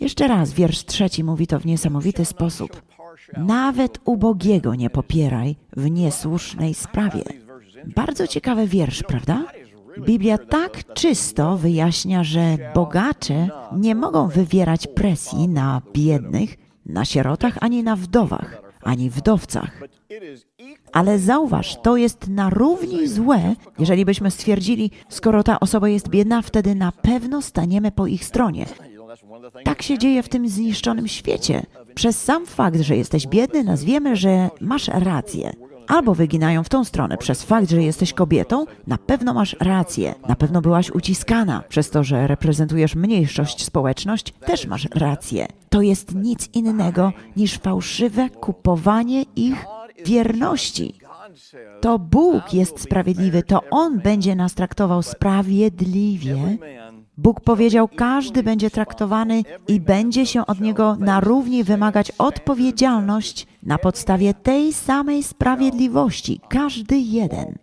Jeszcze raz, wiersz trzeci mówi to w niesamowity sposób. Nawet ubogiego nie popieraj w niesłusznej sprawie. Bardzo ciekawy wiersz, prawda? Biblia tak czysto wyjaśnia, że bogacze nie mogą wywierać presji na biednych, na sierotach, ani na wdowach, ani wdowcach. Ale zauważ, to jest na równi złe, jeżeli byśmy stwierdzili, skoro ta osoba jest biedna, wtedy na pewno staniemy po ich stronie. Tak się dzieje w tym zniszczonym świecie. Przez sam fakt, że jesteś biedny, nazwiemy, że masz rację. Albo wyginają w tą stronę. Przez fakt, że jesteś kobietą, na pewno masz rację. Na pewno byłaś uciskana. Przez to, że reprezentujesz mniejszość społeczność, też masz rację. To jest nic innego niż fałszywe kupowanie ich wierności. To Bóg jest sprawiedliwy, to On będzie nas traktował sprawiedliwie. Bóg powiedział, każdy będzie traktowany i będzie się od niego na równi wymagać odpowiedzialność na podstawie tej samej sprawiedliwości, każdy jeden.